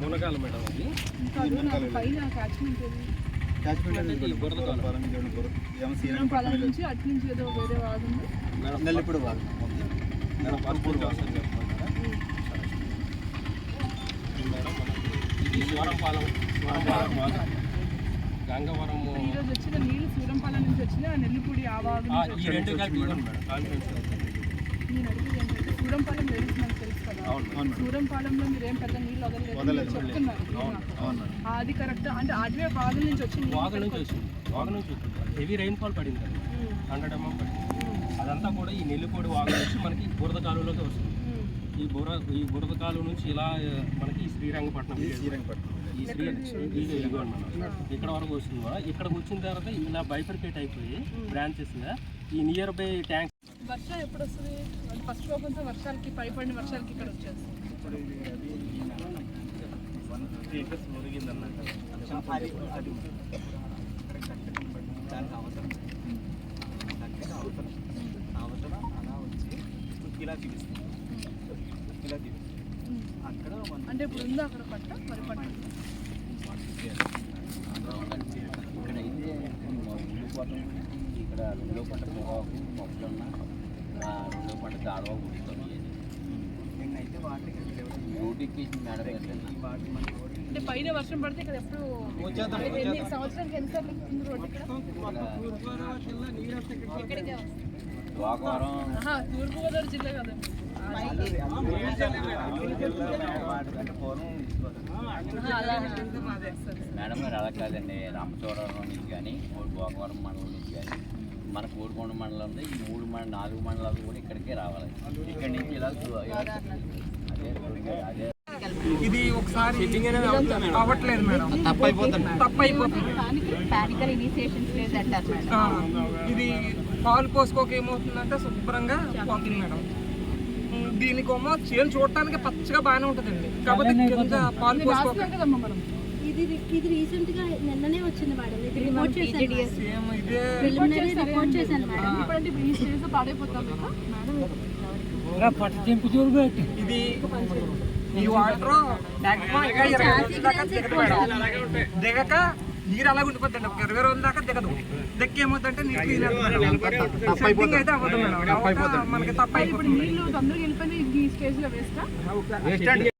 Munagala madam అది. నెల్లిప్పుడు madam. పర్పూర్ వ్యవసాయం చెప్పమంటారా మేడం ఇది శివరంపాలెం శివరంపాలెం. గంగవరం ఈరోజు వచ్చిన నీళ్ళు శ్రీరంపాలెం నుంచి వచ్చిన నెల్లిపూడి ఆ వాగు ఆ, నుంచి ఈ రెండు కలిపి మేడం. కాన్ఫరెన్స్ సూరంపాలెం తెలుసు మనకు సూరంపాలెంలో మీరు ఏం పెద్ద నీళ్ళు వదలలేదు చెప్తున్నారు. అది కరెక్ట్. అంటే అటువే వాగుల నుంచి వచ్చి నీళ్ళు వాగు నుంచి వచ్చింది. వాగు నుంచి వచ్చింది. హెవీ రైన్ఫాల్ పడింది హండ్రెడ్ ఎంఎం పడింది. అదంతా కూడా ఈ నెల్లిపొడి వాగు నుంచి మనకి బురద కాలువలోకి వస్తుంది. ఈ బుర ఈ బురద కాలువ నుంచి ఇలా మనకి శ్రీరంగపట్నం శ్రీరంగపట్నం ఈ శ్రీ ఇక్కడ వరకు వస్తుంది. ఇక్కడికి వచ్చిన తర్వాత ఇలా బైఫర్కేట్ అయిపోయి బ్రాంచెస్ ఈ నియర్ బై ట్యాంక్ వర్షం ఎప్పుడు వస్తుంది? ఫస్ట్ ప్రాబ్లమ్స్ వర్షాలకి పైపడిన వర్షాలకి ఇక్కడ వచ్చేస్తుంది వన్ ఫిఫ్టీ దానికి అవసరం దగ్గర అవసరం అవసరం అలా వచ్చి ఇలా చూపిస్తుంది ఇలా చూపిస్తుంది అక్కడ వన్ అంటే ఇప్పుడు ఉందా అక్కడ పట్ట? మరి పట్ట? ఇక్కడైతే ఇక్కడ రెండో పంట పొగాకు మన రోడ్డు అంటే పైన వర్షం పడితే ఇక్కడ ఎప్పుడు సంవత్సరానికి. గోకవరం ఆహా, తూర్పుగోదావరి జిల్లా కదా. మేడం గారు అలా కాదండి. రామచోడవరం నుంచి కానీ గోకవరం మండలం నుంచి కానీ మన కోడికొండ మండలం ఉంది ఈ మూడు మండలం నాలుగు మండలాలు కూడా ఇక్కడికే రావాలి. ఇక్కడి నుంచి ఇలా అదే ఇది ఒకసారి అవ్వట్లేదు మేడం. తప్పైపోతుంది మేడం. ఇది పాలు పోసుకోక ఏమవుతుందంటే శుభ్రంగా పోతుంది మేడం. దీనికేమో చేను చూడటానికి పచ్చగా బాగానే ఉంటుందండి. కాకపోతే కింద పాలు పోసుకోక ఇది ఇది రీసెంట్గా నిన్ననే వచ్చింది మేడం. ఇది రిపోర్ట్ చేశాను సేమ్ ఇదే. ప్రిలిమినరీ రిపోర్ట్ చేశాను. మేడం. ఇప్పుడంటే ఇప్పుడు పాడైపోతాం కదా ఇది ఈ వాటర్ దిగక నీరు అలా ఉండిపోతుంది ఒక ఇరవై రోజుల దాకా దిగదు. దిక్కి ఏమవుతుందంటే నీరు సెట్టింగ్ అయితే అవ్వదు మేడం. అవ్వక మనకి ఇప్పుడు తప్పైపోతుంది. నీళ్ళు తొందరగా వెళ్ళిపోయి ఈ స్టేజ్లో వేస్తా